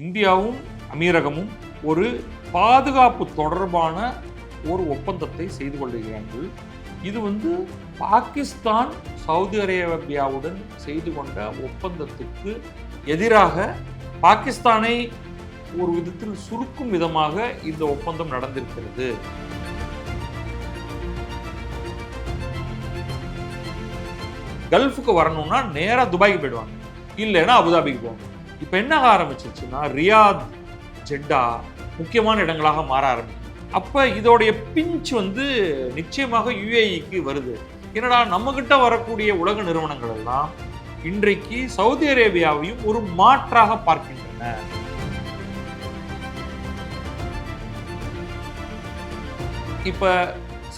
இந்தியாவும் அமீரகமும் ஒரு பாதுகாப்பு தொடர்பான ஒரு ஒப்பந்தத்தை செய்து கொள்கிறார்கள். இது வந்து பாகிஸ்தான் சவுதி அரேபியாவுடன் செய்து கொண்ட ஒப்பந்தத்துக்கு எதிராக பாகிஸ்தானை ஒரு விதத்தில் சுருக்கும் விதமாக இந்த ஒப்பந்தம் நடந்திருக்கிறது. கல்ஃபுக்கு வரணும்னா நேராக துபாய்க்கு போயிடுவாங்க. இல்லைன்னா அபுதாபிக்கு போவாங்க. இப்போ என்ன ஆரம்பிச்சிச்சுன்னா ரியாத் ஜெட்டா முக்கியமான இடங்களாக மாற ஆரம்பிச்சு அப்போ இதோடைய பிஞ்ச் வந்து நிச்சயமாக யுஏஇக்கு வருது. என்னடா நம்மகிட்ட வரக்கூடிய உலக நிறுவனங்கள் எல்லாம் இன்றைக்கு சவுதி அரேபியாவையும் ஒரு மாற்றாக பார்க்கின்றன. இப்போ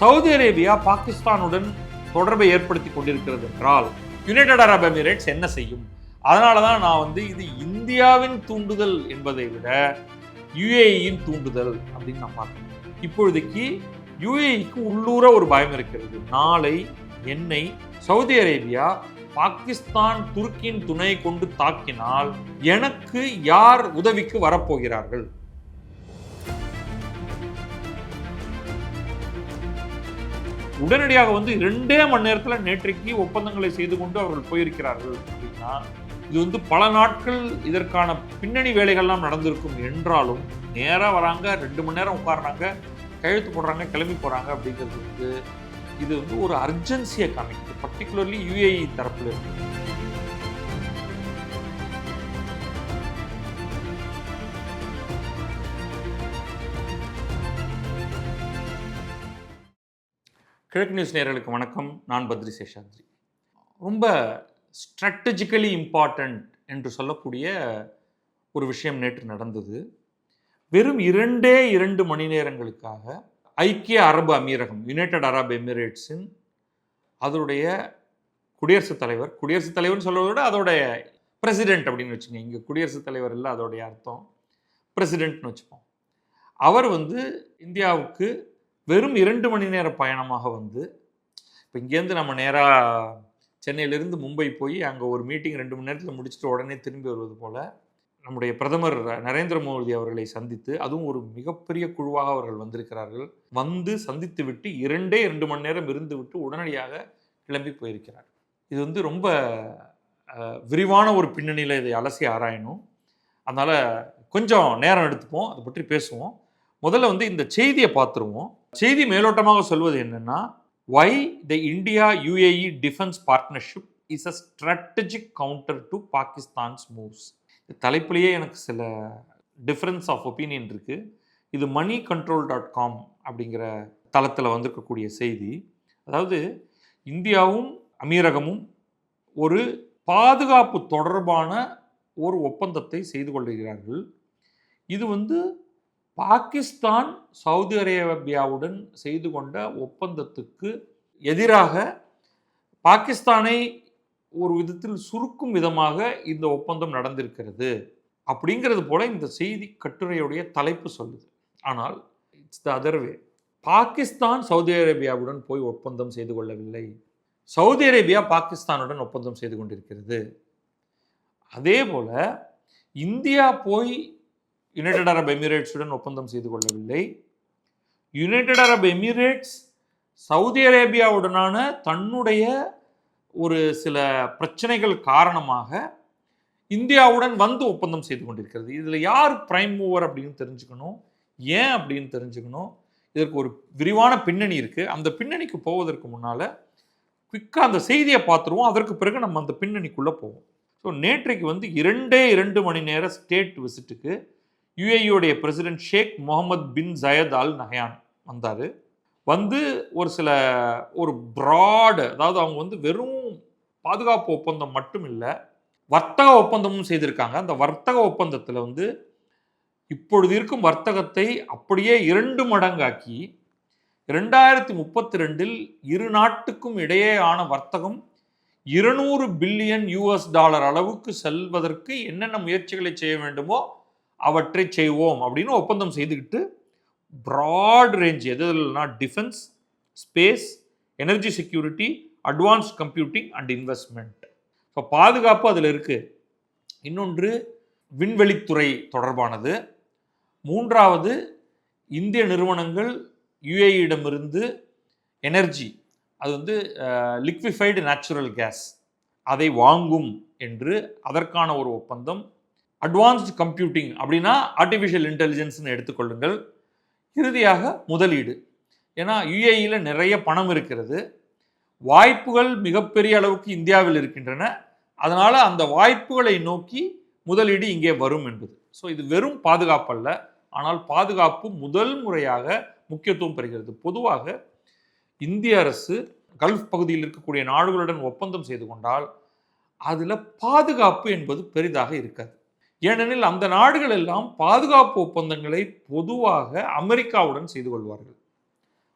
சவுதி அரேபியா பாகிஸ்தானுடன் தொடர்பை ஏற்படுத்தி கொண்டிருக்கிறது என்றால் யுனைடெட் அரப் எமிரேட்ஸ் என்ன செய்யும்? அதனால தான் நான் வந்து இது இந்தியாவின் தூண்டுதல் என்பதை விட யுஏஇயின் தூண்டுதல் அப்படின்னு நான் பார்க்கிறேன் இப்பொழுதைக்கு யுஏஇக்கு உள்ளூர ஒரு பயம் இருக்கிறது. நாளை என்னை சவுதி அரேபியா பாகிஸ்தான் துருக்கியின் துணை கொண்டு தாக்கினால் எனக்கு யார் உதவிக்கு வரப்போகிறார்கள்? உடனடியாக வந்து ரெண்டே மணி நேரத்தில் நேற்றைக்கு ஒப்பந்தங்களை செய்து கொண்டு அவர்கள் போயிருக்கிறார்கள் அப்படின்னா இது வந்து பல நாட்கள் இதற்கான பின்னணி வேலைகள்லாம் நடந்திருக்கும் என்றாலும் நேராக வராங்க ரெண்டு மணி நேரம் உட்கார்றாங்க கையெழுத்து போடுறாங்க கிளம்பி போகிறாங்க அப்படிங்கிறது வந்து இது வந்து ஒரு அர்ஜென்சியை காமிக்குது. பர்டிகுலர்லி யுஏஇ தரப்பில் இருக்கு கிழக்கு நியூஸ் நேர்களுக்கு வணக்கம். நான் பத்ரி சேஷாத்ரி. ரொம்ப ஸ்ட்ராட்டஜிக்கலி இம்பார்ட்டண்ட் என்று சொல்லக்கூடிய ஒரு விஷயம் நேற்று நடந்தது. வெறும் இரண்டே இரண்டு மணி நேரங்களுக்காக ஐக்கிய அரபு அமீரகம் யுனைடெட் அரப் எமிரேட்ஸின் அதனுடைய குடியரசுத் தலைவர் குடியரசுத் தலைவர்னு சொல்கிறத விட அதோடைய பிரசிடென்ட் அப்படின்னு வச்சுங்க. இங்கே குடியரசுத் தலைவர் இல்லை அதோடைய அர்த்தம். பிரசிடென்ட்னு வச்சுப்போம். அவர் வந்து இந்தியாவுக்கு வெறும் இரண்டு மணி நேர பயணமாக வந்து இப்போ இங்கேருந்து நம்ம நேராக சென்னையிலேருந்து மும்பை போய் அங்கே ஒரு மீட்டிங் ரெண்டு மணி நேரத்தில் முடிச்சுட்டு உடனே திரும்பி வருவது போல் நம்முடைய பிரதமர் நரேந்திர மோடி அவர்களை சந்தித்து அதுவும் ஒரு மிகப்பெரிய குழுவாக அவர்கள் வந்திருக்கிறார்கள். வந்து சந்தித்து விட்டு இரண்டே இரண்டு மணி நேரம் இருந்து விட்டு உடனடியாக கிளம்பி போயிருக்கிறார். இது வந்து ரொம்ப விரிவான ஒரு பின்னணியில் இதை அலசி ஆராயணும். அதனால் கொஞ்சம் நேரம் எடுத்துப்போம். அதை பற்றி பேசுவோம். முதல்ல வந்து இந்த செய்தியை பார்த்துருவோம். செய்தி மேலோட்டமாக சொல்வது என்னென்னா why the India UAE defence partnership is a strategic counter to Pakistan's moves தலைப்பிலேயே எனக்கு சில டிஃப்ரென்ஸ் ஆஃப் ஒப்பீனியன் இருக்குது இது மணி கண்ட்ரோல் டாட் காம் அப்படிங்கிற தளத்தில் வந்திருக்கக்கூடிய செய்தி. அதாவது இந்தியாவும் அமீரகமும் ஒரு பாதுகாப்பு தொடர்பான ஒரு ஒப்பந்தத்தை செய்து கொள்கிறார்கள் இது வந்து பாகிஸ்தான் சவுதி அரேபியாவுடன் செய்து கொண்ட ஒப்பந்தத்துக்கு எதிராக பாகிஸ்தானை ஒரு விதத்தில் சுருக்கும் விதமாக இந்த ஒப்பந்தம் நடந்திருக்கிறது அப்படிங்கிறது போல இந்த செய்தி கட்டுரையுடைய தலைப்பு சொல்லுது. ஆனால் it's the other way Pakistan Saudi அரேபியாவுடன் போய் ஒப்பந்தம் செய்து கொள்ளவில்லை. சவுதி அரேபியா பாகிஸ்தானுடன் ஒப்பந்தம் செய்து கொண்டிருக்கிறது. அதே போல இந்தியா போய் யுனைடெட் அரப் எமிரேட்ஸுடன் ஒப்பந்தம் செய்து கொள்ளவில்லை. யுனைடெட் அரப் எமிரேட்ஸ் சவுதி அரேபியாவுடனான தன்னுடைய ஒரு சில பிரச்சனைகள் காரணமாக இந்தியாவுடன் வந்து ஒப்பந்தம் செய்து கொண்டிருக்கிறது. இதில் யார் பிரைம் மூவர் அப்படின்னு தெரிஞ்சுக்கணும். ஏன் அப்படின்னு தெரிஞ்சுக்கணும். இதற்கு ஒரு விரிவான பின்னணி இருக்குது அந்த பின்னணிக்கு போவதற்கு முன்னால் குவிக்காக அந்த செய்தியை பார்த்துருவோம். அதற்கு பிறகு நம்ம அந்த பின்னணிக்குள்ளே போவோம். ஸோ நேற்றைக்கு வந்து இரண்டே இரண்டு மணி நேர ஸ்டேட் விசிட்டுக்கு யுஏஇயோடைய president Sheikh Mohammed bin Zayed al Nahyan வந்தார். வந்து ஒரு சில ஒரு ப்ராடு அதாவது அவங்க வந்து வெறும் பாதுகாப்பு ஒப்பந்தம் மட்டும் இல்லை வர்த்தக ஒப்பந்தமும் செய்திருக்காங்க. அந்த வர்த்தக ஒப்பந்தத்தில் வந்து இப்பொழுது இருக்கும் வர்த்தகத்தை அப்படியே இரண்டு மடங்காக்கி ரெண்டாயிரத்தி முப்பத்தி ரெண்டில் இரு நாட்டுக்கும் இடையேயான வர்த்தகம் இருநூறு பில்லியன் யூஎஸ் டாலர் அளவுக்கு செல்வதற்கு என்னென்ன முயற்சிகளை செய்ய வேண்டுமோ அவற்றை செய்வோம் அப்படின்னு ஒப்பந்தம் செய்துக்கிட்டு ப்ராட் ரேஞ்ச் எதுனா defence space energy security advance computing and investment so பாதுகாப்பு அதில் இருக்குது இன்னொன்று விண்வெளித்துறை தொடர்பானது. மூன்றாவது இந்திய நிறுவனங்கள் யுஏஇடமிருந்து எனர்ஜி அது வந்து லிக்விஃபைடு நேச்சுரல் கேஸ் அதை வாங்கும் என்று அதற்கான ஒரு ஒப்பந்தம் அட்வான்ஸ்டு கம்ப்யூட்டிங் அப்படின்னா ஆர்டிஃபிஷியல் இன்டெலிஜென்ஸ்னு எடுத்துக்கொள்ளுங்கள். இறுதியாக முதலீடு. ஏன்னா யுஏஇயில் நிறைய பணம் இருக்கிறது. வாய்ப்புகள் மிகப்பெரிய அளவுக்கு இந்தியாவில் இருக்கின்றன. அதனால் அந்த வாய்ப்புகளை நோக்கி முதலீடு இங்கே வரும் என்பது. ஸோ இது வெறும் பாதுகாப்பு அல்ல. ஆனால் பாதுகாப்பு முதல் முறையாக முக்கியத்துவம் பெறுகிறது. பொதுவாக இந்திய அரசு கல்ஃப் பகுதியில் இருக்கக்கூடிய நாடுகளுடன் ஒப்பந்தம் செய்து கொண்டால் அதில் பாதுகாப்பு என்பது பெரிதாக இருக்காது. ஏனெனில் அந்த நாடுகள் எல்லாம் பாதுகாப்பு ஒப்பந்தங்களை பொதுவாக அமெரிக்காவுடன் செய்து கொள்வார்கள்.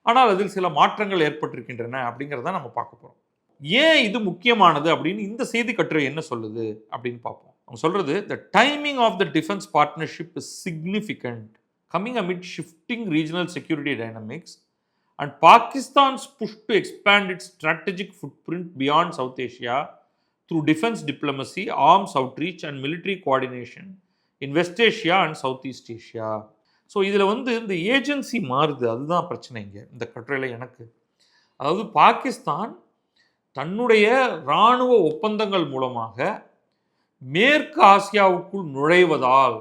ஆனால் அதில் சில மாற்றங்கள் ஏற்பட்டிருக்கின்றன அப்படிங்கிறத நம்ம பார்க்க போகிறோம் ஏன் இது முக்கியமானது அப்படின்னு இந்த செய்தி கட்டுரை என்ன சொல்லுது அப்படின்னு பார்ப்போம். அவங்க சொல்கிறது the timing of the defence partnership is significant coming amid shifting regional security dynamics and Pakistan's push to expand its strategic footprint beyond South Asia through defense diplomacy, arms outreach, and military coordination in West Asia and Southeast Asia. So இதில் வந்து இந்த agency மாறுது. அதுதான் பிரச்சனை இங்கே இந்த கட்டுரையில் எனக்கு. அதாவது பாகிஸ்தான் தன்னுடைய இராணுவ ஒப்பந்தங்கள் மூலமாக மேற்கு ஆசியாவுக்குள் நுழைவதால்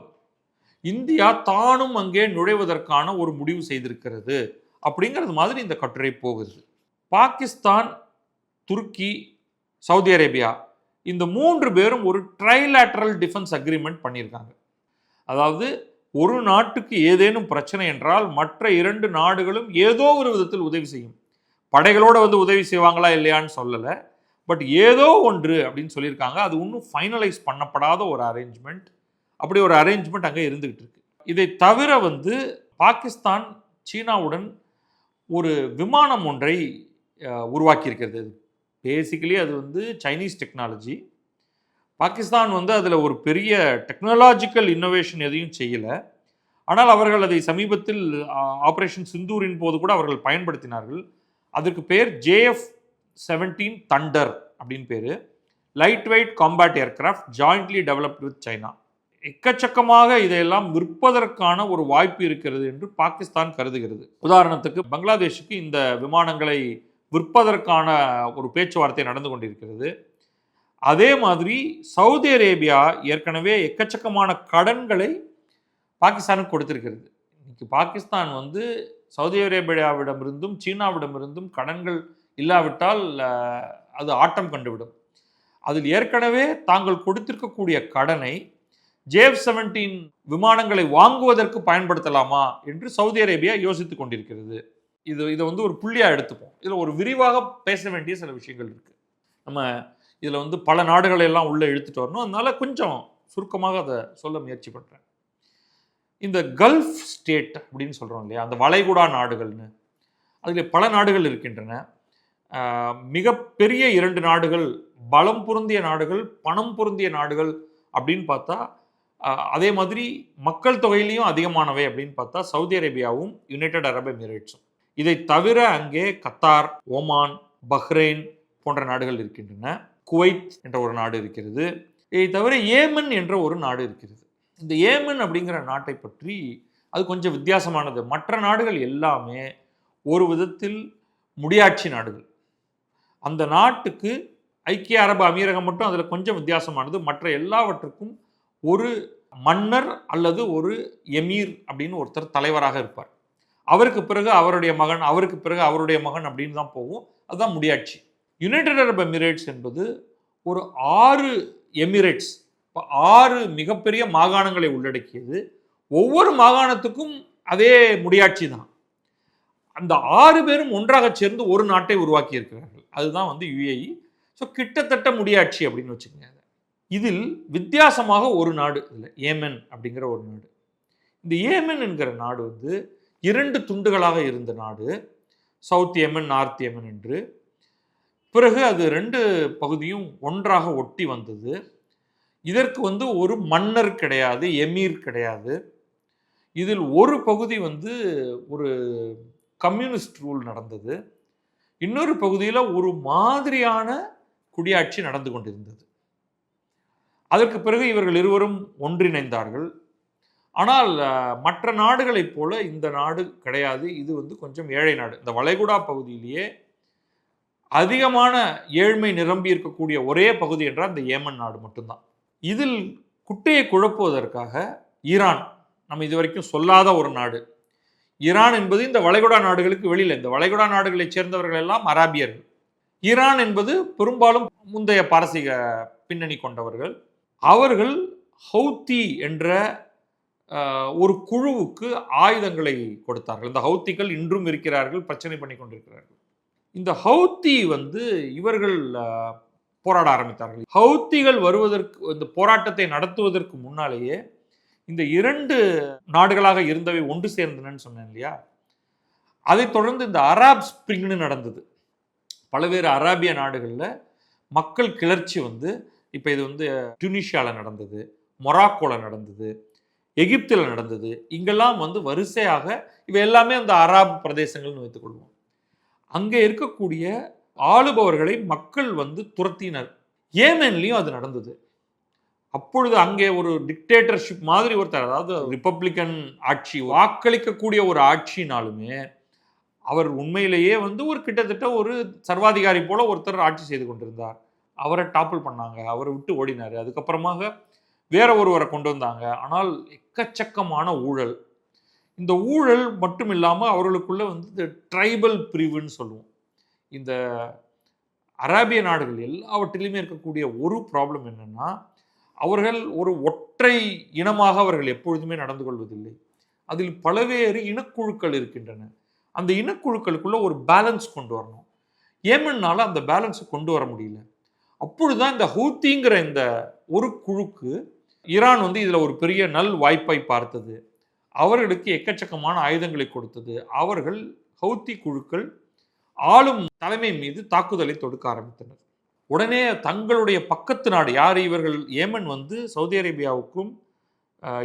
இந்தியா தானும் அங்கே நுழைவதற்கான ஒரு முடிவு செய்திருக்கிறது அப்படிங்கிறது மாதிரி இந்த கட்டுரை போகுது. பாகிஸ்தான் துருக்கி சவுதி அரேபியா இந்த மூன்று பேரும் ஒரு ட்ரைலேட்ரல் டிஃபென்ஸ் அக்ரிமெண்ட் பண்ணியிருக்காங்க. அதாவது ஒரு நாட்டுக்கு ஏதேனும் பிரச்சனை என்றால் மற்ற இரண்டு நாடுகளும் ஏதோ ஒரு விதத்தில் உதவி செய்யும். படைகளோடு வந்து உதவி செய்வாங்களா இல்லையான்னு சொல்லலை. பட் ஏதோ ஒன்று அப்படின்னு சொல்லியிருக்காங்க. அது இன்னும் ஃபைனலைஸ் பண்ணப்படாத ஒரு அரேஞ்ச்மெண்ட் அப்படி ஒரு அரேஞ்ச்மெண்ட் அங்கே இருந்துகிட்டு இருக்கு. இதை தவிர வந்து பாகிஸ்தான் சீனாவுடன் ஒரு விமானம் ஒன்றை உருவாக்கியிருக்கிறது. பேசிக்கலி அது வந்து சைனீஸ் டெக்னாலஜி பாகிஸ்தான் வந்து அதில் ஒரு பெரிய டெக்னாலஜிக்கல் இன்னோவேஷன் எதையும் செய்யலை. ஆனால் அவர்கள் அதை சமீபத்தில் ஆப்ரேஷன் சிந்தூரின் போது கூட அவர்கள் பயன்படுத்தினார்கள். அதற்கு பேர் ஜேஎஃப் செவன்டீன் தண்டர் அப்படின்னு பேர். Light weight combat aircraft jointly developed with China எக்கச்சக்கமாக இதையெல்லாம் விற்பதற்கான ஒரு வாய்ப்பு இருக்கிறது என்று பாகிஸ்தான் கருதுகிறது. உதாரணத்துக்கு பங்களாதேஷுக்கு இந்த விமானங்களை விற்பதற்கான ஒரு பேச்சுவார்த்தை நடந்து கொண்டிருக்கிறது. அதே மாதிரி சவுதி அரேபியா ஏற்கனவே எக்கச்சக்கமான கடன்களை பாகிஸ்தானுக்கு கொடுத்திருக்கிறது. இன்னைக்கு பாகிஸ்தான் வந்து சவுதி அரேபியாவிடமிருந்தும் சீனாவிடமிருந்தும் கடன்கள் இல்லாவிட்டால் அது ஆட்டம் கண்டுவிடும். அதில் ஏற்கனவே தாங்கள் கொடுத்திருக்கக்கூடிய கடனை ஜேஎஃப் செவன்டீன் விமானங்களை வாங்குவதற்கு பயன்படுத்தலாமா என்று சவுதி அரேபியா யோசித்துக் கொண்டிருக்கிறது. இது இதை வந்து ஒரு புள்ளியாக எடுத்துப்போம். இதில் ஒரு விரிவாக பேச வேண்டிய சில விஷயங்கள் இருக்குது நம்ம இதில் வந்து பல நாடுகளை எல்லாம் உள்ளே இழுத்துட்டு வரணும். அதனால கொஞ்சம் சுருக்கமாக அதை சொல்ல முயற்சி பண்ணுறேன் இந்த கல்ஃப் ஸ்டேட் அப்படின்னு சொல்கிறோம் இல்லையா? அந்த வளைகுடா நாடுகள்னு. அதில் பல நாடுகள் இருக்கின்றன. மிகப்பெரிய இரண்டு நாடுகள் பலம் பொருந்திய நாடுகள் பணம் பொருந்திய நாடுகள் அப்படின்னு பார்த்தா அதே மாதிரி மக்கள் தொகையிலையும் அதிகமானவை அப்படின்னு பார்த்தா சவுதி அரேபியாவும் யுனைடெட் அரப் எமிரேட்ஸும். இதை தவிர அங்கே கத்தார் ஓமான் பஹ்ரைன் போன்ற நாடுகள் இருக்கின்றன. குவைத் என்ற ஒரு நாடு இருக்கிறது. இதை தவிர ஏமன் என்ற ஒரு நாடு இருக்கிறது. இந்த ஏமன் அப்படிங்கிற நாட்டை பற்றி அது கொஞ்சம் வித்தியாசமானது. மற்ற நாடுகள் எல்லாமே ஒரு விதத்தில் முடியாட்சி நாடுகள். அந்த நாட்டுக்கு ஐக்கிய அரபு அமீரகம் மட்டும் அதில் கொஞ்சம் வித்தியாசமானது. மற்ற எல்லாவற்றுக்கும் ஒரு மன்னர் அல்லது ஒரு எமீர் அப்படின்னு ஒருத்தர் தலைவராக இருப்பார். அவருக்கு பிறகு அவருடைய மகன் அவருக்கு பிறகு அவருடைய மகன் அப்படின்னு தான் போகும். அதுதான் முடியாட்சி. யுனைடெட் அரப் எமிரேட்ஸ் என்பது ஒரு ஆறு எமிரேட்ஸ் இப்போ ஆறு மிகப்பெரிய மாகாணங்களை உள்ளடக்கியது. ஒவ்வொரு மாகாணத்துக்கும் அதே முடியாட்சி தான். அந்த ஆறு பேரும் ஒன்றாக சேர்ந்து ஒரு நாட்டை உருவாக்கி இருக்கிறார்கள் அதுதான் வந்து யுஏஇ ஸோ கிட்டத்தட்ட முடியாட்சி அப்படின்னு வச்சுக்கோங்க. இதில் வித்தியாசமாக ஒரு நாடு இல்லை ஏமன் அப்படிங்கிற ஒரு நாடு. இந்த ஏமன் என்கிற நாடு வந்து இரண்டு துண்டுகளாக இருந்த நாடு சவுத் ஏமன் நார்த் ஏமன் என்று. பிறகு அது ரெண்டு பகுதியும் ஒன்றாக ஒட்டி வந்தது. இதற்கு வந்து ஒரு மன்னர் கிடையாது எமீர் கிடையாது. இதில் ஒரு பகுதி வந்து ஒரு கம்யூனிஸ்ட் ரூல் நடந்தது. இன்னொரு பகுதியில் ஒரு மாதிரியான குடியாட்சி நடந்து கொண்டிருந்தது. அதற்கு பிறகு இவர்கள் இருவரும் ஒன்றிணைந்தார்கள். ஆனால் மற்ற நாடுகளைப் போல இந்த நாடு கிடையாது. இது வந்து கொஞ்சம் ஏழை நாடு. இந்த வளைகுடா பகுதியிலேயே அதிகமான ஏழ்மை நிரம்பி இருக்கக்கூடிய ஒரே பகுதி என்றால் இந்த ஏமன் நாடு மட்டும்தான். இதில் குட்டையை குழப்புவதற்காக ஈரான் நம்ம இதுவரைக்கும் சொல்லாத ஒரு நாடு. ஈரான் என்பது இந்த வளைகுடா நாடுகளுக்கு வெளியில் இந்த வளைகுடா நாடுகளைச் சேர்ந்தவர்கள் எல்லாம் அராபியர்கள். ஈரான் என்பது பெரும்பாலும் முந்தைய பாரசீக பின்னணி கொண்டவர்கள். அவர்கள் ஹவுத்தி என்ற ஒரு குழுவுக்கு ஆயுதங்களை கொடுத்தார்கள். இந்த ஹவுத்திகள் இன்றும் இருக்கிறார்கள் பிரச்சனை பண்ணி கொண்டிருக்கிறார்கள். இந்த ஹவுத்தி வந்து இவர்கள் போராட ஆரம்பித்தார்கள். ஹவுத்திகள் வருவதற்கு இந்த போராட்டத்தை நடத்துவதற்கு முன்னாலேயே இந்த இரண்டு நாடுகளாக இருந்தவை ஒன்று சேர்ந்தனன்னு சொன்னேன் இல்லையா? அதைத் தொடர்ந்து இந்த அராப் ஸ்ப்ரிங்னு நடந்தது. பல்வேறு அராபிய நாடுகளில் மக்கள் கிளர்ச்சி வந்து இப்போ இது வந்து டுனிஷியாவில் நடந்தது மொராக்கோவில் நடந்தது எகிப்தில் நடந்தது. இங்கெல்லாம் வந்து வரிசையாக இவை எல்லாமே அந்த அராப் பிரதேசங்கள்னு வைத்துக்கொள்வோம் அங்கே இருக்கக்கூடிய ஆளுபவர்களை மக்கள் வந்து துரத்தினர். ஏமன்லேயும் அது நடந்தது. அப்பொழுது அங்கே ஒரு டிக்டேட்டர்ஷிப் மாதிரி ஒருத்தர் அதாவது ரிப்பப்ளிக்கன் ஆட்சி வாக்களிக்கக்கூடிய ஒரு ஆட்சினாலுமே அவர் உண்மையிலேயே வந்து ஒரு கிட்டத்தட்ட ஒரு சர்வாதிகாரி போல ஒருத்தர் ஆட்சி செய்து கொண்டிருந்தார். அவரை டாப்பிள் பண்ணாங்க. அவரை விட்டு ஓடினார். அதுக்கப்புறமாக வேற ஒருவரை கொண்டு வந்தாங்க. ஆனால் எக்கச்சக்கமான ஊழல். இந்த ஊழல் மட்டும் இல்லாமல் அவர்களுக்குள்ள வந்து இந்த ட்ரைபல் பிரிவுன்னு சொல்லுவோம். இந்த அராபிய நாடுகள் எல்லாவற்றிலுமே இருக்கக்கூடிய ஒரு ப்ராப்ளம் என்னன்னா அவர்கள் ஒரு ஒற்றை இனமாக அவர்கள் எப்பொழுதுமே நடந்து கொள்வதில்லை. அதில் பல்வேறு இனக்குழுக்கள் இருக்கின்றன. அந்த இனக்குழுக்களுக்குள்ள ஒரு பேலன்ஸ் கொண்டு வரணும். ஏமன்னால அந்த பேலன்ஸை கொண்டு வர முடியல. அப்பொழுதுதான் இந்த ஹூத்திங்கிற இந்த ஒரு குழுக்கு ஈரான் வந்து இதில் ஒரு பெரிய நல் வாய்ப்பை பார்த்தது. அவர்களுக்கு எக்கச்சக்கமான ஆயுதங்களை கொடுத்தது. அவர்கள் ஹவுத்தி குழுக்கள் ஆளும் தலைமை மீது தாக்குதலை தொடுக்க ஆரம்பித்தனர். உடனே தங்களுடைய பக்கத்து நாடு யார்? இவர்கள் ஏமன் வந்து சவுதி அரேபியாவுக்கும்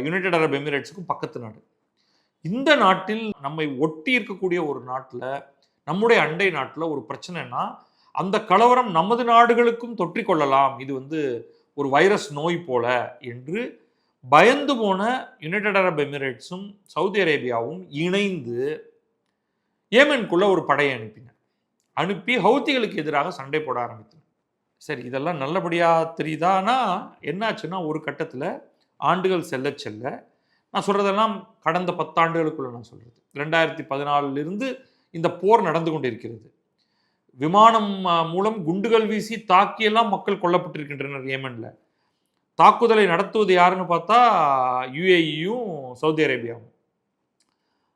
யுனைடெட் அரப் எமிரேட்ஸுக்கும் பக்கத்து நாடு. இந்த நாட்டில் நம்மை ஒட்டி இருக்கக்கூடிய ஒரு நாட்டில் நம்முடைய அண்டை நாட்டில் ஒரு பிரச்சனைனா அந்த கலவரம் நமது நாடுகளுக்கும் தொற்றிக் கொள்ளலாம். இது வந்து ஒரு வைரஸ் நோய் போல என்று பயந்து போன யுனைடெட் அரப் எமிரேட்ஸும் சவுதி அரேபியாவும் இணைந்து ஏமனுக்குள்ள ஒரு படையை அனுப்பின. அனுப்பி ஹவுத்திகளுக்கு எதிராக சண்டை போட ஆரம்பித்தன சரி இதெல்லாம் நல்லபடியாக தெரியுதானா என்னாச்சுன்னா ஒரு கட்டத்தில் ஆண்டுகள் செல்ல செல்ல நான் சொல்கிறதெல்லாம் கடந்த பத்தாண்டுகளுக்குள்ள நான் சொல்கிறது ரெண்டாயிரத்தி பதினாலிருந்து இந்த போர் நடந்து கொண்டிருக்கிறது. விமானம் மூலம் குண்டுகள் வீசி தாக்கியெல்லாம் மக்கள் கொல்லப்பட்டிருக்கின்றனர் ஏமனில் தாக்குதலை நடத்துவது யாருன்னு பார்த்தா யுஏஇயும் சவுதி அரேபியாவும்.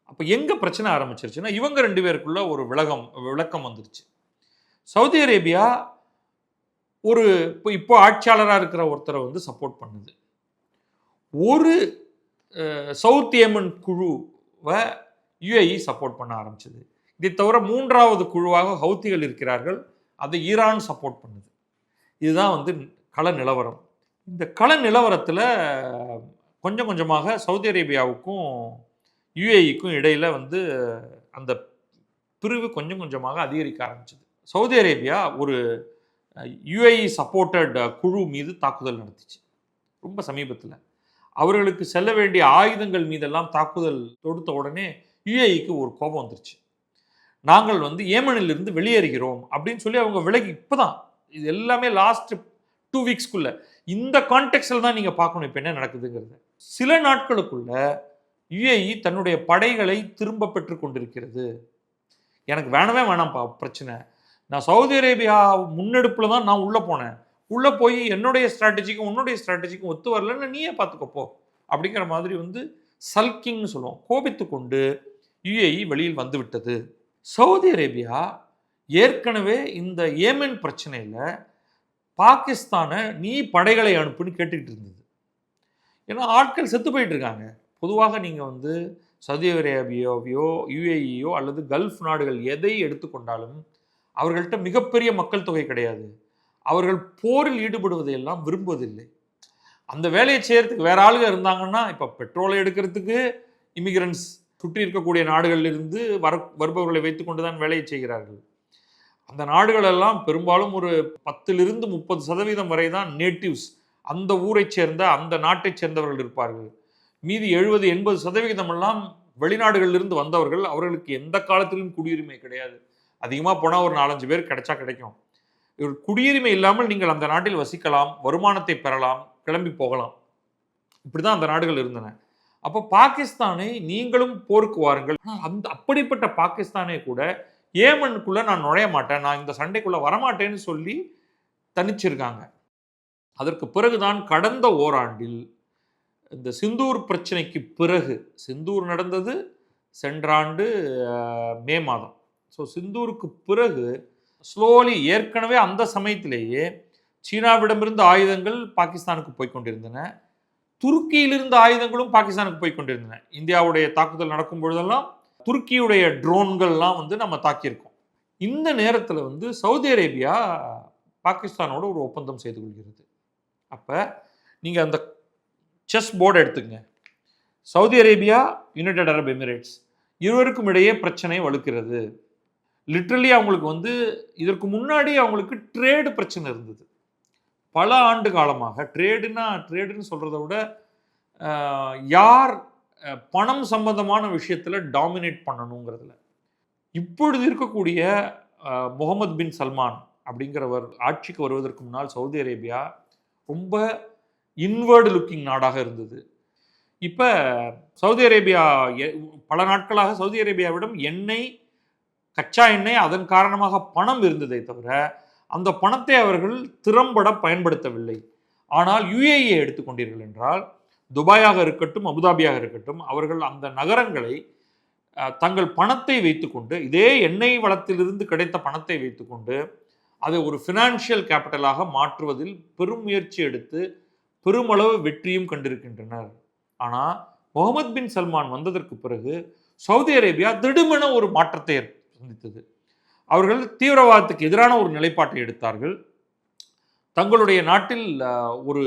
அப்போ எங்கே பிரச்சனை ஆரம்பிச்சிருச்சுன்னா இவங்க ரெண்டு பேருக்குள்ள ஒரு விளக்கம் விளக்கம் வந்துருச்சு. சவுதி அரேபியா ஒரு இப்போ இப்போ ஆட்சியாளராக இருக்கிற ஒருத்தரை வந்து சப்போர்ட் பண்ணுது. ஒரு சவுத் ஏமன் குழுவை யுஏஇ சப்போர்ட் பண்ண ஆரம்பிச்சது. இதை தவிர மூன்றாவது குழுவாக ஹவுத்திகள் இருக்கிறார்கள். அதை ஈரான் சப்போர்ட் பண்ணுது. இதுதான் வந்து கள நிலவரம். இந்த கள நிலவரத்தில் கொஞ்சம் கொஞ்சமாக சவுதி அரேபியாவுக்கும் யுஏஇக்கும் இடையில் வந்து அந்த பிரிவு கொஞ்சம் கொஞ்சமாக அதிகரிக்க ஆரம்பிச்சது. சவுதி அரேபியா ஒரு யுஏஇ சப்போர்ட்டட் குழு மீது தாக்குதல் நடத்துச்சு. ரொம்ப சமீபத்தில். அவர்களுக்கு செல்ல வேண்டிய ஆயுதங்கள் மீதெல்லாம் தாக்குதல் தொடுத்த உடனே யுஏஇக்கு ஒரு கோபம் வந்துருச்சு. நாங்கள் வந்து ஏமனிலிருந்து வெளியேறுகிறோம் அப்படின்னு சொல்லி அவங்க விலகி இப்போதான். இது எல்லாமே லாஸ்ட் டூ வீக்ஸ்க்குள்ள இந்த கான்டெக்ட்ல தான் நீங்கள் பார்க்கணும் இப்போ என்ன நடக்குதுங்கிறது. சில நாட்களுக்குள்ள யுஏஇ தன்னுடைய படைகளை திரும்ப பெற்று கொண்டிருக்கிறது. எனக்கு வேணவே வேணாம்ப்பா பிரச்சனை. நான் சவுதி அரேபியா முன்னெடுப்பில் தான் நான் உள்ளே போனேன். உள்ளே போய் என்னுடைய ஸ்ட்ராட்டஜிக்கும் உன்னுடைய ஸ்ட்ராட்டஜிக்கும் ஒத்து வரலன்னு நீயே பார்த்துக்கப்போ அப்படிங்கிற மாதிரி வந்து சல்கிங்னு சொல்லுவோம். கோபித்து கொண்டு யுஏஇ வெளியில் வந்து விட்டது. சவுதி அரேபியா ஏற்கனவே இந்த ஏமன் பிரச்சனையில் பாகிஸ்தானை நீ படைகளை அனுப்புன்னு கேட்டுக்கிட்டு இருந்தது. ஏன்னா ஆட்கள் செத்து போயிட்டு இருக்காங்க. பொதுவாக நீங்கள் வந்து சவுதி அரேபியாவையோ யுஏஇயோ அல்லது கல்ஃப் நாடுகள் எதை எடுத்துக்கொண்டாலும் அவர்கள்ட்ட மிகப்பெரிய மக்கள் தொகை கிடையாது. அவர்கள் போரில் ஈடுபடுவதையெல்லாம் விரும்புவதில்லை. அந்த வேலையை செய்கிறதுக்கு வேற ஆளுங்க இருந்தாங்கன்னா இப்போ பெட்ரோலை எடுக்கிறதுக்கு இமிகிரன்ஸ் சுற்றி இருக்கக்கூடிய நாடுகளிலிருந்து வர வருபவர்களை வைத்துக்கொண்டு தான் வேலையை செய்கிறார்கள். அந்த நாடுகளெல்லாம் பெரும்பாலும் ஒரு பத்திலிருந்து முப்பது சதவீதம் வரை தான் நேட்டிவ்ஸ் அந்த ஊரைச் சேர்ந்த அந்த நாட்டைச் சேர்ந்தவர்கள் இருப்பார்கள். மீதி எழுபது எண்பது சதவிகிதம் எல்லாம் வெளிநாடுகளிலிருந்து வந்தவர்கள். அவர்களுக்கு எந்த காலத்திலும் குடியுரிமை கிடையாது. அதிகமாக போனால் ஒரு நாலஞ்சு பேர் கிடைச்சா கிடைக்கும். ஒரு குடியுரிமை இல்லாமல் நீங்கள் அந்த நாட்டில் வசிக்கலாம் வருமானத்தை பெறலாம் கிளம்பி போகலாம். இப்படி தான் அந்த நாடுகள் இருந்தன. அப்போ பாகிஸ்தானை நீங்களும் போருக்கு வாருங்கள் அந்த அப்படிப்பட்ட பாகிஸ்தானே கூட ஏமனுக்குள்ள நான் நுழைய மாட்டேன். நான் இந்த சண்டைக்குள்ளே வரமாட்டேன்னு சொல்லி தனிச்சிருக்காங்க. அதற்கு பிறகுதான் கடந்த ஓராண்டில் இந்த சிந்தூர் பிரச்சனைக்கு பிறகு சிந்தூர் நடந்தது சென்ற ஆண்டு மே மாதம். ஸோ சிந்தூருக்கு பிறகு ஸ்லோலி ஏற்கனவே அந்த சமயத்திலேயே சீனாவிடமிருந்து ஆயுதங்கள் பாகிஸ்தானுக்கு போய்க்கொண்டிருந்தன துருக்கியிலிருந்து ஆயுதங்களும் பாகிஸ்தானுக்கு போய் கொண்டிருந்தன. இந்தியாவுடைய தாக்குதல் நடக்கும் பொழுதெல்லாம் துருக்கியுடைய ட்ரோன்கள்லாம் வந்து நம்ம தாக்கியிருக்கோம். இந்த நேரத்தில் வந்து சவுதி அரேபியா பாகிஸ்தானோட ஒரு ஒப்பந்தம் செய்து கொள்கிறது. அப்போ நீங்கள் அந்த செஸ் போர்டு எடுத்துங்க Saudi Arabia United Arab Emirates இருவருக்கும் இடையே பிரச்சனை வலுக்கிறது. லிட்ரலி அவங்களுக்கு வந்து இதற்கு முன்னாடி அவங்களுக்கு ட்ரேடு பிரச்சனை இருந்தது. பல ஆண்டு காலமாக ட்ரேடுனா ட்ரேடுன்னு சொல்கிறத விட யார் பணம் சம்பந்தமான விஷயத்தில் டாமினேட் பண்ணணுங்கிறதுல. இப்பொழுது இருக்கக்கூடிய முகமது பின் சல்மான் அப்படிங்கிறவர் ஆட்சிக்கு வருவதற்கு முன்னால் சவுதி அரேபியா ரொம்ப இன்வேர்டு லுக்கிங் நாடாக இருந்தது. இப்போ சவுதி அரேபியா எ- பல நாட்களாக சவுதி அரேபியாவிடம் எண்ணெய் கச்சா எண்ணெய் அதன் காரணமாக பணம் இருந்ததை தவிர அந்த பணத்தை அவர்கள் திறம்பட பயன்படுத்தவில்லை. ஆனால் யுஏஇயை எடுத்துக்கொண்டீர்கள் என்றால் துபாயாக இருக்கட்டும் அபுதாபியாக இருக்கட்டும் அவர்கள் அந்த நகரங்களை தங்கள் பணத்தை வைத்துக்கொண்டு இதே எண்ணெய் வளத்திலிருந்து கிடைத்த பணத்தை வைத்துக்கொண்டு அதை ஒரு ஃபினான்ஷியல் கேபிட்டலாக மாற்றுவதில் பெரும் முயற்சி எடுத்து பெருமளவு வெற்றியும் கண்டிருக்கின்றனர். ஆனால் முகமது பின் சல்மான் வந்ததற்கு பிறகு சவுதி அரேபியா திடுமென ஒரு மாற்றத்தை சந்தித்தது அவர்கள் தீவிரவாதத்துக்கு எதிரான ஒரு நிலைப்பாட்டை எடுத்தார்கள். தங்களுடைய நாட்டில் ஒரு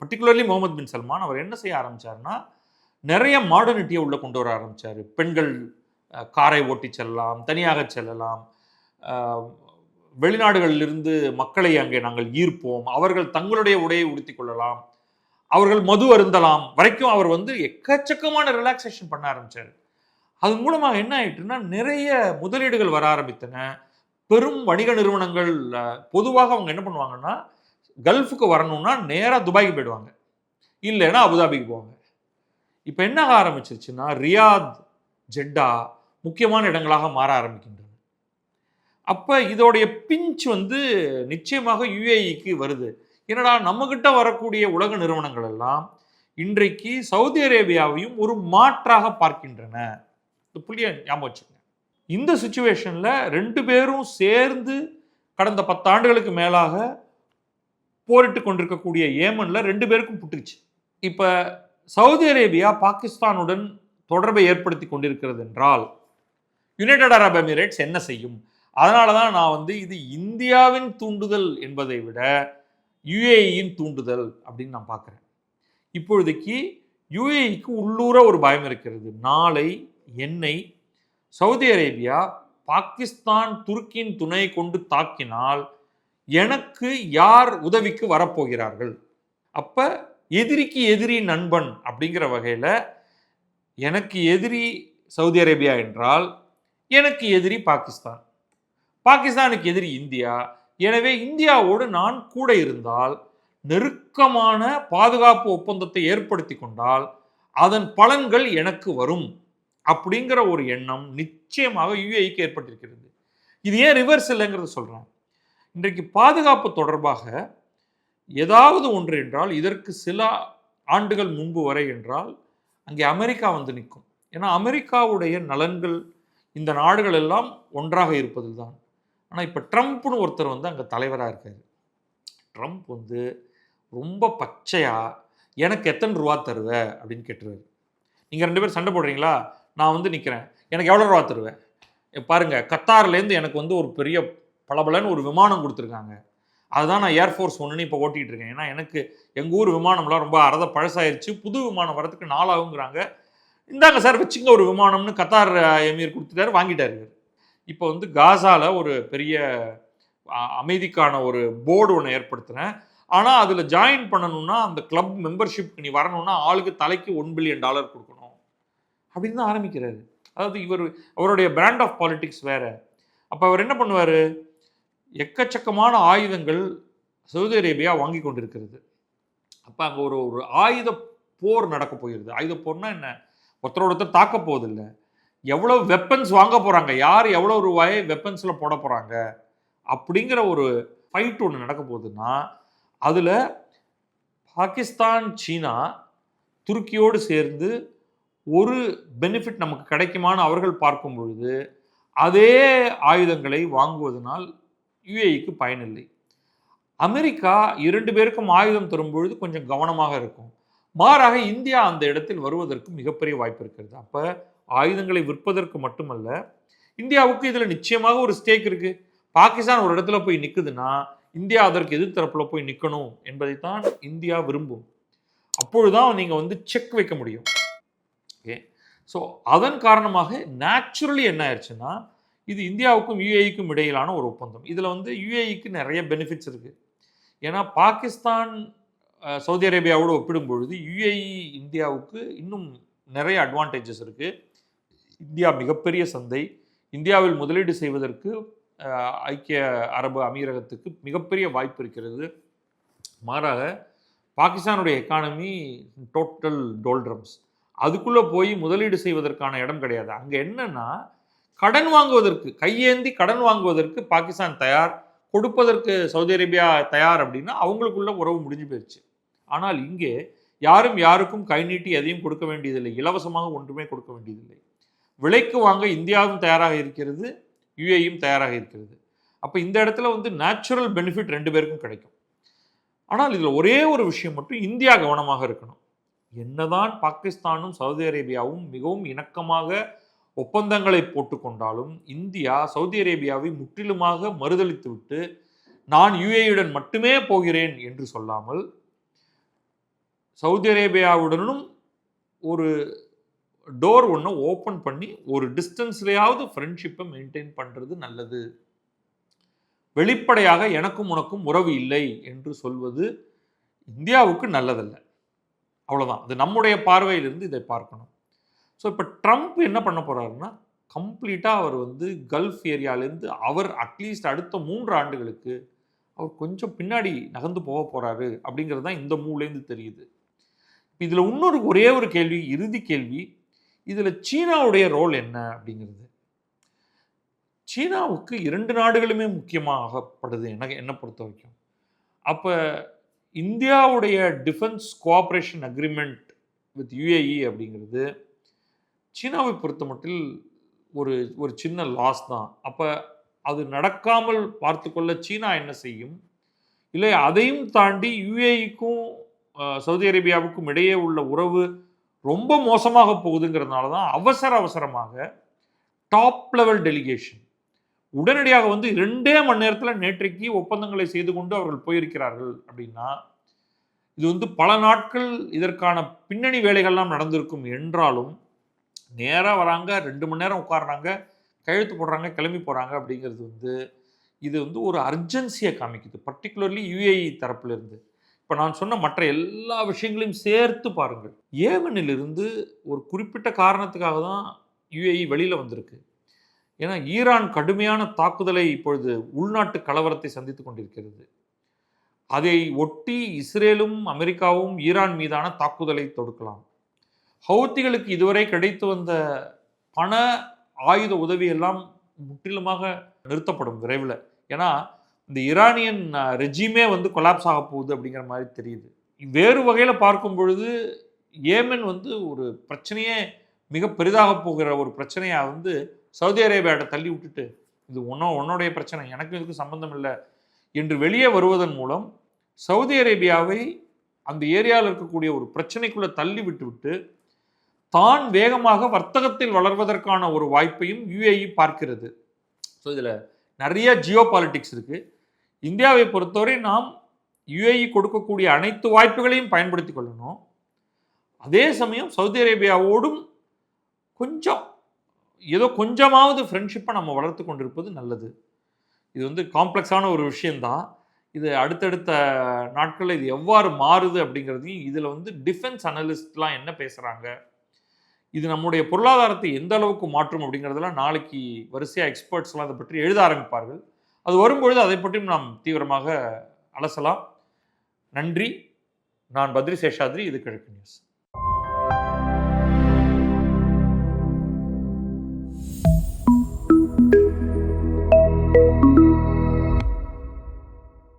பர்டிகுலர்லி முகமது பின் சல்மான் அவர் என்ன செய்ய ஆரம்பிச்சாருன்னா நிறைய மாடர்னிட்டியை உள்ளே கொண்டு வர ஆரம்பிச்சார். பெண்கள் காரை ஓட்டி செல்லலாம் தனியாக செல்லலாம். வெளிநாடுகளிலிருந்து மக்களை அங்கே நாங்கள் ஈர்ப்போம். அவர்கள் தங்களுடைய உடையை உடுத்தி கொள்ளலாம். அவர்கள் மது அருந்தலாம். வரைக்கும் அவர் வந்து எக்கச்சக்கமான ரிலாக்ஸேஷன் பண்ண ஆரம்பிச்சார். அது மூலமாக என்ன ஆயிட்டுன்னா நிறைய முதலீடுகள் வர ஆரம்பித்தன. பெரும் வணிக நிறுவனங்கள் பொதுவாக அவங்க என்ன பண்ணுவாங்கன்னா கல்ஃபுக்கு வரணும்னா நேராக துபாய்க்கு போயிடுவாங்க. இல்லைன்னா அபுதாபிக்கு போவாங்க. இப்போ என்ன ஆக ஆரம்பிச்சிருச்சுன்னா ரியாத் ஜெட்டா முக்கியமான இடங்களாக மாற ஆரம்பிக்கின்றன. அப்போ இதோடைய பிஞ்ச் வந்து நிச்சயமாக யுஏஇக்கு வருது. என்னடா நம்மக்கிட்ட வரக்கூடிய உலக நிறுவனங்கள் எல்லாம் இன்றைக்கு சவுதி அரேபியாவையும் ஒரு மாற்றாக பார்க்கின்றன. இந்த புள்ளியை ஞாபகம் வச்சுக்கங்க. இந்த சுச்சுவேஷனில் ரெண்டு பேரும் சேர்ந்து கடந்த பத்தாண்டுகளுக்கு மேலாக போரிட்டு கொண்டிருக்கக்கூடிய ஏமனில் ரெண்டு பேருக்கும் புட்டுச்சு. இப்போ சவுதி அரேபியா பாகிஸ்தானுடன் தொடர்பை ஏற்படுத்தி கொண்டிருக்கிறது என்றால் யுனைடெட் அரப் எமிரேட்ஸ் என்ன செய்யும்? அதனால தான் நான் வந்து இது இந்தியாவின் தூண்டுதல் என்பதை விட யுஏஇயின் தூண்டுதல் அப்படின்னு நான் பார்க்குறேன். இப்பொழுதைக்கு யுஏஇக்கு உள்ளூர ஒரு பயம் இருக்கிறது. நாளை எண்ணெய் சவுதி அரேபியா பாகிஸ்தான் துருக்கியின் துணை கொண்டு தாக்கினால் எனக்கு யார் உதவிக்கு வரப்போகிறார்கள்? அப்போ எதிரிக்கு எதிரி நண்பன் அப்படிங்கிற வகையில் எனக்கு எதிரி சவுதி அரேபியா என்றால் எனக்கு எதிரி பாகிஸ்தான். பாகிஸ்தானுக்கு எதிரி இந்தியா. எனவே இந்தியாவோடு நான் கூட இருந்தால் நெருக்கமான பாதுகாப்பு ஒப்பந்தத்தை ஏற்படுத்தி கொண்டால் அதன் பலன்கள் எனக்கு வரும். அப்படிங்கிற ஒரு எண்ணம் நிச்சயமாக யுஏஇக்கு ஏற்பட்டிருக்கிறது. இது ஏன் ரிவர்ஸ் இல்லைங்கிறத சொல்றேன். இன்றைக்கு பாதுகாப்பு தொடர்பாக ஏதாவது ஒன்று என்றால் இதற்கு சில ஆண்டுகள் முன்பு வரை என்றால் அங்கே அமெரிக்கா வந்து நிற்கும். ஏன்னா அமெரிக்காவுடைய நலன்கள் இந்த நாடுகள் எல்லாம் ஒன்றாக இருப்பதில் தான். ஆனால் இப்போ ட்ரம்ப்னு ஒருத்தர் வந்து அங்கே தலைவராக இருக்கார். ட்ரம்ப் வந்து ரொம்ப பச்சையாக எனக்கு எத்தனை ரூபா தருவ? அப்படின்னு கேட்டுருவார். நீங்கள் ரெண்டு பேரும் சண்டை போடுறீங்களா? நான் வந்து நிற்கிறேன் எனக்கு எவ்வளோ ரூபா தருவேன் பாருங்கள் கத்தார்லேருந்து எனக்கு வந்து ஒரு பெரிய பளபளன்னு ஒரு விமானம் கொடுத்துருக்காங்க. அதுதான் நான் ஏர்ஃபோர்ஸ் ஒன்றுன்னு இப்போ ஓட்டிகிட்டு இருக்கேன். ஏன்னா எனக்கு எங்கள் ஊர் விமானம்லாம் ரொம்ப அறத பழசாயிருச்சு. புது விமானம் வரதுக்கு நாளாகுங்கிறாங்க. இந்தாங்க சார் வச்சுங்க ஒரு விமானம்னு கத்தார் எமீர் கொடுத்துட்டாரு வாங்கிட்டார் இவர். இப்போ வந்து காசாவில் ஒரு பெரிய அமைதிக்கான ஒரு போர்டு ஒன்று ஏற்படுத்துகிறேன் ஆனால் அதில் ஜாயின் பண்ணணும்னா அந்த கிளப் மெம்பர்ஷிப்க்கு நீ வரணும்னா ஆளுக்கு தலைக்கு ஒன் பில்லியன் டாலர் கொடுக்கணும். அப்படின்னு தான் ஆரம்பிக்கிறாரு. அதாவது இவர் அவருடைய பிராண்ட் ஆஃப் பாலிட்டிக்ஸ் வேறு. அப்போ அவர் என்ன பண்ணுவார்? எக்கச்சக்கமான ஆயுதங்கள் சவுதி அரேபியா வாங்கி கொண்டிருக்கிறது. அப்போ அங்கே ஒரு ஒரு ஆயுத போர் நடக்க போயிருது ஆயுத போர்னால் என்ன? ஒருத்தரோட ஒருத்தர் தாக்க போவதில்லை. எவ்வளோ வெப்பன்ஸ் வாங்க போகிறாங்க யார் எவ்வளோ ரூபாயை வெப்பன்ஸில் போட போகிறாங்க அப்படிங்கிற ஒரு ஃபைட் ஒன்று நடக்க போகுதுன்னா அதில் பாகிஸ்தான் சீனா துருக்கியோடு சேர்ந்து ஒரு பெனிஃபிட் நமக்கு கிடைக்குமான்னு அவர்கள் பார்க்கும் பொழுது அதே ஆயுதங்களை வாங்குவதனால் யுஏஇக்கு பயனில்லை அமெரிக்கா இரண்டு பேருக்கும் ஆயுதம் தரும் பொழுது கொஞ்சம் கவனமாக இருக்கும். மாறாக இந்தியா அந்த இடத்தில் வருவதற்கு மிகப்பெரிய வாய்ப்பு இருக்கிறது. அப்போ ஆயுதங்களை விற்பதற்கு மட்டுமல்ல இந்தியாவுக்கு இதில் நிச்சயமாக ஒரு ஸ்டேக் இருக்கு. பாகிஸ்தான் ஒரு இடத்துல போய் நிற்குதுன்னா இந்தியா அதற்கு எதிர்த்தரப்பில் போய் நிற்கணும் என்பதைத்தான் இந்தியா விரும்பும். அப்பொழுதுதான் நீங்கள் வந்து செக் வைக்க முடியும். ஸோ அதன் காரணமாக நேச்சுரலி என்ன ஆயிடுச்சுன்னா இது இந்தியாவுக்கும் யுஏஇக்கும் இடையிலான ஒரு ஒப்பந்தம். இதில் வந்து யுஏஇக்கு நிறைய பெனிஃபிட்ஸ் இருக்குது ஏன்னா பாகிஸ்தான் சவுதி அரேபியாவோடு ஒப்பிடும் பொழுது யுஏஇ இந்தியாவுக்கு இன்னும் நிறைய அட்வான்டேஜஸ் இருக்குது இந்தியா மிகப்பெரிய சந்தை. இந்தியாவில் முதலீடு செய்வதற்கு ஐக்கிய அரபு அமீரகத்துக்கு மிகப்பெரிய வாய்ப்பு இருக்கிறது. மாறாக பாகிஸ்தானுடைய எக்கானமி டோட்டல் டோல்ட்ரம்ஸ் அதுக்குள்ளே போய் முதலீடு செய்வதற்கான இடம் கிடையாது. அங்கே என்னன்னா கடன் வாங்குவதற்கு கையேந்தி கடன் வாங்குவதற்கு பாகிஸ்தான் தயார் கொடுப்பதற்கு சவுதி அரேபியா தயார் அப்படின்னா அவங்களுக்குள்ள உறவு முடிஞ்சு போயிடுச்சு ஆனால் இங்கே யாரும் யாருக்கும் கை நீட்டி எதையும் கொடுக்க வேண்டியதில்லை. இலவசமாக ஒன்றுமே கொடுக்க வேண்டியதில்லை. விலைக்கு வாங்க இந்தியாவும் தயாராக இருக்கிறது யுஏயும் தயாராக இருக்கிறது. அப்போ இந்த இடத்துல வந்து நேச்சுரல் பெனிஃபிட் ரெண்டு பேருக்கும் கிடைக்கும். ஆனால் இதில் ஒரே ஒரு விஷயம் மட்டும் இந்தியா கவனமாக இருக்கணும். என்னதான் பாகிஸ்தானும் சவுதி அரேபியாவும் மிகவும் இணக்கமாக ஒப்பந்தங்களை போட்டுக்கொண்டாலும் இந்தியா சவுதி அரேபியாவை முற்றிலுமாக மறுதளித்துவிட்டு நான் யுஏயுடன் மட்டுமே போகிறேன் என்று சொல்லாமல் சவுதி அரேபியாவுடனும் ஒரு டோர் ஒன்று ஓப்பன் பண்ணி ஒரு டிஸ்டன்ஸ்லேயாவது ஃப்ரெண்ட்ஷிப்பை மெயின்டைன் பண்ணுறது நல்லது. வெளிப்படையாக எனக்கும் உனக்கும் உறவு இல்லை என்று சொல்வது இந்தியாவுக்கு நல்லதல்ல. அவ்வளோதான் அது நம்முடைய பார்வையிலிருந்து இதை பார்க்கணும். ஸோ இப்போ ட்ரம்ப் என்ன பண்ண போகிறாருன்னா கம்ப்ளீட்டாக அவர் வந்து கல்ஃப் ஏரியாலேருந்து அவர் அட்லீஸ்ட் அடுத்த மூன்று ஆண்டுகளுக்கு அவர் கொஞ்சம் பின்னாடி நகர்ந்து போக போகிறாரு அப்படிங்கிறது தான் இந்த மூலேருந்து தெரியுது. இதில் இன்னொரு ஒரே ஒரு கேள்வி இறுதி கேள்வி இதில் சீனாவுடைய ரோல் என்ன அப்படிங்கிறது. சீனாவுக்கு இரண்டு நாடுகளுமே முக்கியமாகப்படுது எனக்கு என்னை பொறுத்த வரைக்கும். அப்போ இந்தியாவுடைய defence cooperation agreement with UAE அப்படிங்கிறது சீனாவை பொறுத்த மட்டில் ஒரு ஒரு சின்ன லாஸ் தான். அப்போ அது நடக்காமல் பார்த்துக்கொள்ள சீனா என்ன செய்யும்? இல்லை அதையும் தாண்டி யுஏஇக்கும் சவுதி அரேபியாவுக்கும் இடையே உள்ள உறவு ரொம்ப மோசமாக போகுதுங்கிறதுனால தான் அவசர அவசரமாக டாப் லெவல் டெலிகேஷன் உடனடியாக வந்து ரெண்டே மணி நேரத்தில் நேற்றைக்கு ஒப்பந்தங்களை செய்து கொண்டு அவர்கள் போயிருக்கிறார்கள் அப்படின்னா இது வந்து பல நாட்கள் இதற்கான பின்னணி வேலைகள்லாம் நடந்திருக்கும் என்றாலும் நேராக வராங்க ரெண்டு மணி நேரம் உட்காடுறாங்க கையெழுத்து போடுறாங்க கிளம்பி போகிறாங்க அப்படிங்கிறது வந்து இது வந்து ஒரு அர்ஜென்சியை காமிக்குது. பர்டிகுலர்லி யுஏஇ தரப்பிலிருந்து. இப்போ நான் சொன்ன மற்ற எல்லா விஷயங்களையும் சேர்த்து பாருங்கள். ஏமனிலிருந்து ஒரு குறிப்பிட்ட காரணத்துக்காக தான் யுஏஇ வெளியில் வந்திருக்கு. ஏன்னா ஈரான் கடுமையான தாக்குதலை இப்பொழுது உள்நாட்டு கலவரத்தை சந்தித்து கொண்டிருக்கிறது. அதை ஒட்டி இஸ்ரேலும் அமெரிக்காவும் ஈரான் மீதான தாக்குதலை தொடுக்கலாம். ஹவுத்திகளுக்கு இதுவரை கிடைத்து வந்த பண ஆயுத உதவி எல்லாம் முற்றிலுமாக நிறுத்தப்படும் விரைவில். ஏன்னா இந்த ஈரானியன் ரெஜிமே வந்து கொலாப்ஸ் ஆக போகுது அப்படிங்கிற மாதிரி தெரியுது. வேறு வகையில் பார்க்கும் பொழுது ஏமன் வந்து ஒரு பிரச்சனையே மிக பெரிதாக போகிற ஒரு பிரச்சனையாக வந்து சவுதி அரேபியாட்ட தள்ளி விட்டுட்டு இது ஒன்றும் உன்னுடைய பிரச்சனை எனக்கு இதுக்கு சம்பந்தம் இல்லை என்று வெளியே வருவதன் மூலம் சவுதி அரேபியாவை அந்த ஏரியாவில் இருக்கக்கூடிய ஒரு பிரச்சனைக்குள்ளே தள்ளி விட்டுவிட்டு தான் வேகமாக வர்த்தகத்தில் வளர்வதற்கான ஒரு வாய்ப்பையும் யுஏஇ பார்க்கிறது. ஸோ இதில் நிறைய ஜியோ பாலிட்டிக்ஸ் இருக்குது இந்தியாவை பொறுத்தவரை நாம் யுஏஇ கொடுக்கக்கூடிய அனைத்து வாய்ப்புகளையும் பயன்படுத்தி கொள்ளணும். அதே சமயம் சவுதி அரேபியாவோடும் கொஞ்சம் ஏதோ கொஞ்சமாவது ஃப்ரெண்ட்ஷிப்பை நம்ம வளர்த்து கொண்டிருப்பது நல்லது. இது வந்து காம்ப்ளெக்ஸான ஒரு விஷயந்தான் இது அடுத்தடுத்த நாட்களில் இது எவ்வாறு மாறுது அப்படிங்கிறதையும் இதில் வந்து டிஃபென்ஸ் அனலிஸ்ட்லாம் என்ன பேசுகிறாங்க இது நம்முடைய பொருளாதாரத்தை எந்த அளவுக்கு மாற்றும் அப்படிங்கிறதெல்லாம் நாளைக்கு வரிசையாக எக்ஸ்பர்ட்ஸ்லாம் அதை பற்றி எழுத ஆரம்பிப்பார்கள். அது வரும்பொழுது அதை பற்றியும் நாம் தீவிரமாக அலசலாம். நன்றி. நான் பத்ரி சேஷாத்ரி இது கிழக்கு நியூஸ்.